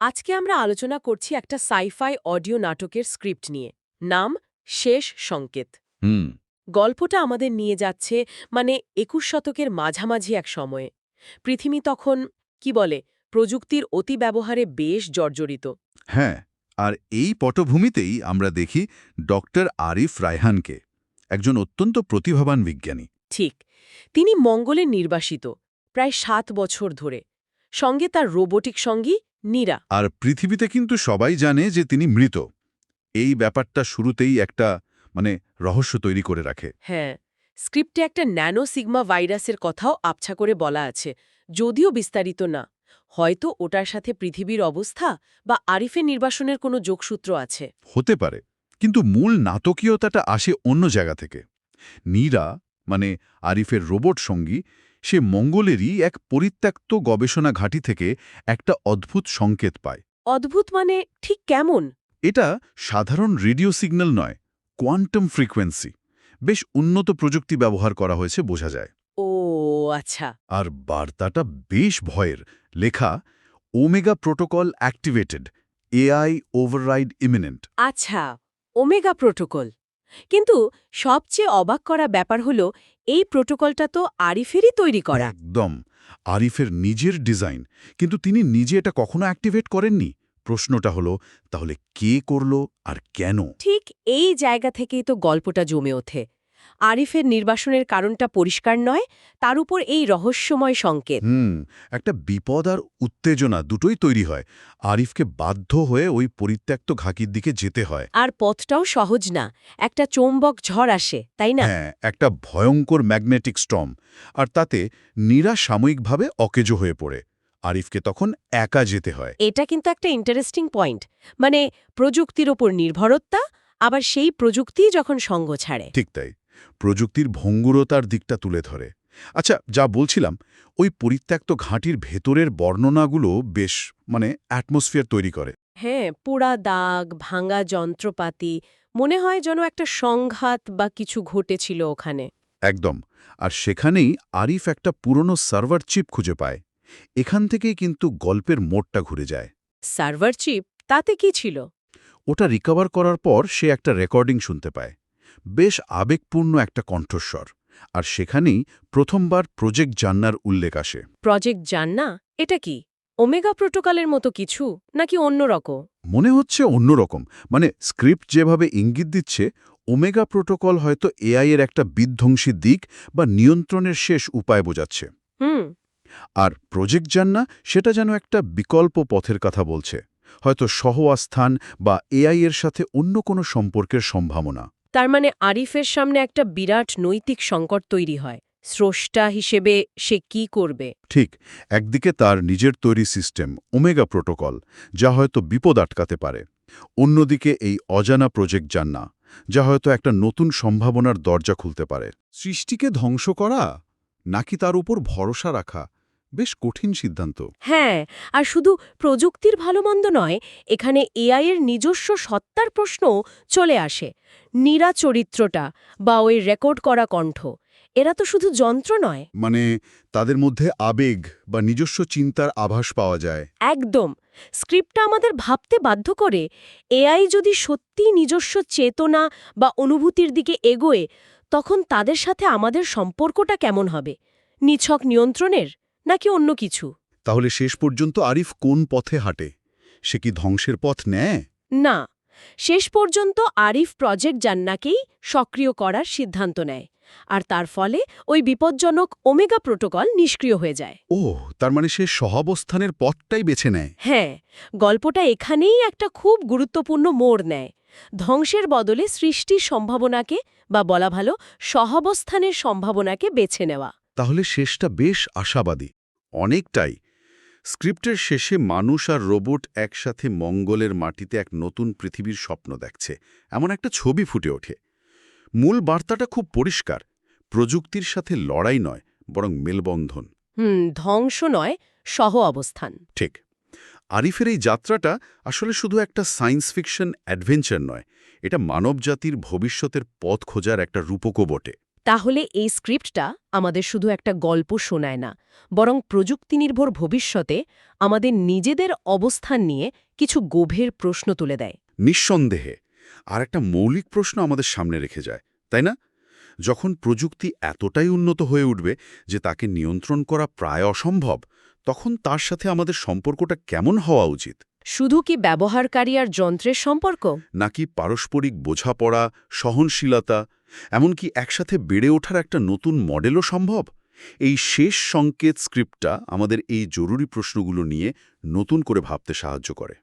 আজকে আমরা আলোচনা করছি একটা সাইফাই অডিও নাটকের স্ক্রিপ্ট নিয়ে। নাম শেষ সংকেত। হুম। গল্পটা আমাদের নিয়ে যাচ্ছে মানে একুশ শতকের মাঝামাঝি এক সময়ে। পৃথিবী তখন কি বলে প্রযুক্তির অতি ব্যবহারে বেশ জর্জরিত। হ্যাঁ আর এই পটভূমিতেই আমরা দেখি ডক্টর আরিফ রায়হানকে একজন অত্যন্ত প্রতিভাবান বিজ্ঞানী। ঠিক তিনি মঙ্গলে নির্বাসিত প্রায় সাত বছর ধরে। সঙ্গে তার রোবোটিক সঙ্গী নীরা। আর পৃথিবীতে কিন্তু সবাই জানে যে তিনি মৃত। এই ব্যাপারটা শুরুতেই একটা মানে রহস্য তৈরি করে রাখে। হ্যাঁ স্ক্রিপ্টে একটা ন্যানো সিগমা ভাইরাসের কথাও আবছা করে বলা আছে যদিও বিস্তারিত না। হয়তো ওটার সাথে পৃথিবীর অবস্থা বা আরিফের নির্বাসনের কোনো যোগসূত্র আছে। হতে পারে কিন্তু মূল নাটকীয়তাটা আসে অন্য জায়গা থেকে। নীরা মানে আরিফের রোবট সঙ্গী সে মঙ্গলেরই এক পরিত্যক্ত গবেষণা ঘাঁটি থেকে একটা অদ্ভুত সংকেত পায়। অদ্ভুত মানে ঠিক কেমন? এটা সাধারণ রেডিও সিগন্যাল নয় কোয়ান্টাম ফ্রিকোয়েন্সি। বেশ উন্নত প্রযুক্তি ব্যবহার করা হয়েছে বোঝা যায়। ও আচ্ছা। আর বার্তাটা বেশ ভয়ের লেখা omega protocol activated AI override imminent. আচ্ছা ওমেগা প্রোটোকল। কিন্তু সবচেয়ে অবাক করা ব্যাপার হলো এই প্রোটোকলটা তো আরিফেরই তৈরি করা। একদম। আরিফের নিজের ডিজাইন। কিন্তু তিনি নিজে এটা কখনো অ্যাক্টিভেট করেননি? প্রশ্নটা হলো তাহলে কে করল আর কেন? ঠিক এই জায়গা থেকেই তো গল্পটা জমে ওঠে। আরিফের নির্বাসনের কারণটা পরিষ্কার নয় তার উপর এই রহস্যময় সংকেত। হুম একটা বিপদ আর উত্তেজনা দুটোই তৈরি হয়। আরিফকে বাধ্য হয়ে ওই পরিত্যক্ত ঘাকির দিকে যেতে হয়। আর পথটাও সহজ না একটা চৌম্বক ঝড় আসে তাই না? হ্যাঁ একটা ভয়ঙ্কর ম্যাগনেটিক স্টর্ম আর তাতে নীরা সাময়িকভাবে অকেজো হয়ে পড়ে। আরিফকে তখন একা যেতে হয়। এটা কিন্তু একটা ইন্টারেস্টিং পয়েন্ট মানে প্রযুক্তির ওপর নির্ভরতা আবার সেই প্রযুক্তি যখন সঙ্গ ছাড়ে। ঠিক তাই। প্রযুক্তির ভঙ্গুরতার দিকটা তুলে ধরে। আচ্ছা যা বলছিলাম ওই পরিত্যক্ত ঘাঁটির ভেতরের বর্ণনাগুলো বেশ মানে অ্যাটমসফিয়ার তৈরি করে। হ্যাঁ পোড়া দাগ ভাঙা যন্ত্রপাতি মনে হয় যেন একটা সংঘাত বা কিছু ঘটেছিল ওখানে। একদম আর সেখানেই আরিফ একটা পুরনো সার্ভার চিপ খুঁজে পায়। এখান থেকেই কিন্তু গল্পের মোড়টা ঘুরে যায়। Server chip? তাতে কি ছিল? ওটা রিকভার করার পর সে একটা রেকর্ডিং শুনতে পায়। বেশ আবেগপূর্ণ একটা কণ্ঠস্বর আর সেখানেই প্রথমবার প্রজেক্ট জান্নার উল্লেখ আসে। প্রজেক্ট জান্না? এটা কি? ওমেগা প্রোটোকলের মতো কিছু নাকি অন্যরকম মনে হচ্ছে অন্যরকম মানে স্ক্রিপ্ট যেভাবে ইঙ্গিত দিচ্ছে ওমেগা প্রোটোকল হয়তো এআই এর একটা বিধ্বংসী দিক বা নিয়ন্ত্রণের শেষ উপায় বোঝাচ্ছে। হুম। আর প্রজেক্ট জান্না সেটা যেন একটা বিকল্প পথের কথা বলছে হয়তো সহ আস্থান বা এআই এর সাথে অন্য কোনো সম্পর্কের সম্ভাবনা। তার মানে আরিফের সামনে একটা বিরাট নৈতিক সংকট তৈরি হয়। স্রষ্টা হিসেবে সে কি করবে? ঠিক, একদিকে তার নিজের তৈরি সিস্টেম, ওমেগা প্রোটোকল, যা হয়তো বিপদ আটকাতে পারে। অন্যদিকে এই অজানা প্রজেক্ট জান্না যা হয়তো একটা নতুন সম্ভাবনার দরজা খুলতে পারে। সৃষ্টিকে ধ্বংস করা? নাকি তার উপর ভরসা রাখা? বেশ কঠিন সিদ্ধান্ত। হ্যাঁ আর শুধু প্রযুক্তির ভালোমন্দ নয় এখানে এআই এর নিজস্ব সত্তার প্রশ্নও চলে আসে। নীরা চরিত্রটা বা ওই রেকর্ড করা কণ্ঠ এরা তো শুধু যন্ত্র নয়। মানে তাদের মধ্যে আবেগ বা নিজস্ব চিন্তার আভাস পাওয়া যায়। একদম। স্ক্রিপ্টটা আমাদের ভাবতে বাধ্য করে এআই যদি সত্যি নিজস্ব চেতনা বা অনুভূতির দিকে এগোয় তখন তাদের সাথে আমাদের সম্পর্কটা কেমন হবে? নিছক নিয়ন্ত্রণের? নাকি অন্য কিছু? তাহলে শেষ পর্যন্ত আরিফ কোন পথে হাঁটে? সে কি ধ্বংসের পথ নেয়? না শেষ পর্যন্ত আরিফ প্রজেক্ট জান্নাকেই সক্রিয় করার সিদ্ধান্ত নেয় আর তার ফলে ওই বিপজ্জনক ওমেগা প্রোটোকল নিষ্ক্রিয় হয়ে যায়। ও তার মানে সে সহাবস্থানের পথটাই বেছে নেয়। হ্যাঁ গল্পটা এখানেই একটা খুব গুরুত্বপূর্ণ মোড় নেয়। ধ্বংসের বদলে সৃষ্টির সম্ভাবনাকে বা বলা ভালো সহাবস্থানের সম্ভাবনাকে বেছে নেওয়া। তাহলে শেষটা বেশ আশাবাদী। অনেকটাই। স্ক্রিপ্টের শেষে মানুষ আর রোবট একসাথে মঙ্গলের মাটিতে এক নতুন পৃথিবীর স্বপ্ন দেখছে এমন একটা ছবি ফুটে ওঠে। মূল বার্তাটা খুব পরিষ্কার প্রযুক্তির সাথে লড়াই নয় বরং মেলবন্ধন। হুম ধ্বংস নয় সহ অবস্থান। ঠিক। আরিফের এই যাত্রাটা আসলে শুধু একটা সায়েন্স ফিকশন অ্যাডভেঞ্চার নয় এটা মানবজাতির ভবিষ্যতের পথ খোঁজার একটা রূপকও বটে। তাহলে এই স্ক্রিপ্টটা আমাদের শুধু একটা গল্প শোনায় না বরং প্রযুক্তিনির্ভর ভবিষ্যতে আমাদের নিজেদের অবস্থান নিয়ে কিছু গভীর প্রশ্ন তুলে দেয়। নিঃসন্দেহে আর একটা মৌলিক প্রশ্ন আমাদের সামনে রেখে যায় তাই না? যখন প্রযুক্তি এতটাই উন্নত হয়ে উঠবে যে তাকে নিয়ন্ত্রণ করা প্রায় অসম্ভব তখন তার সাথে আমাদের সম্পর্কটা কেমন হওয়া উচিত? শুধু কি ব্যবহারকারী আর যন্ত্রের সম্পর্ক? নাকি পারস্পরিক বোঝাপড়া সহনশীলতা এমনকি একসাথে বেড়ে ওঠার একটা নতুন মডেলও সম্ভব? এই শেষ সংকেত স্ক্রিপ্টটা আমাদের এই জরুরি প্রশ্নগুলো নিয়ে নতুন করে ভাবতে সাহায্য করে।